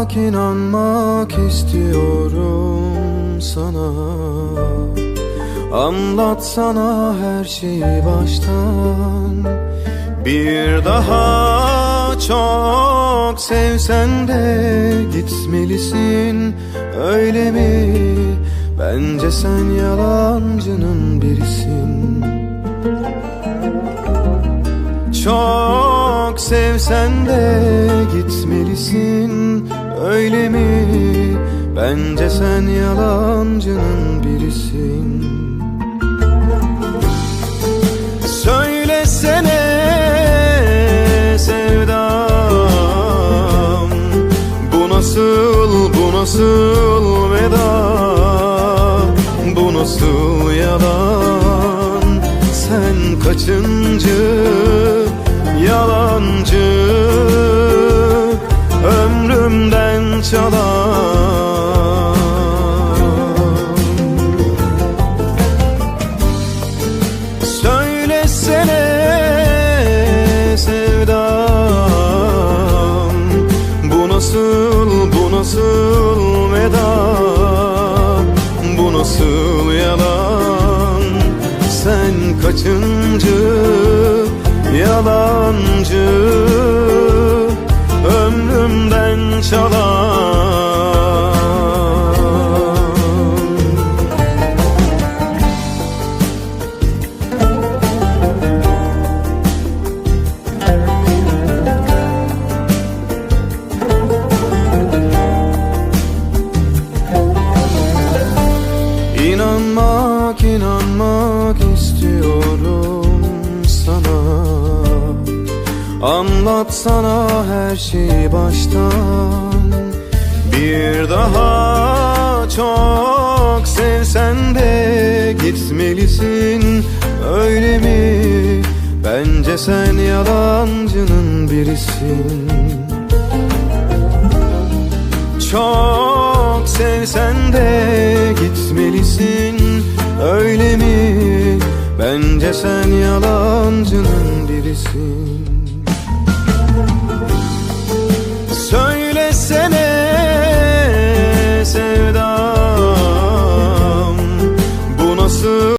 İnanmak inanmak istiyorum sana. Anlatsana her şeyi baştan. Bir daha çok sevsen de gitmelisin öyle mi? Bence sen yalancının birisin. Çok sevsen de Bence sen yalancının birisin. Söylesene sevdam Bu nasıl, bu nasıl veda? Bu nasıl yalan? Sen kaçıncı nasıl, veda? Bu nasıl yalan? Sen kaçıncı yalancı? Ömrümden çalan Anlatsana her şeyi baştan Bir daha çok sevsen de gitmelisin öyle mi? Bence sen yalancının birisin çok sevsen de gitmelisin öyle mi? Bence sen yalancının birisin Söylesene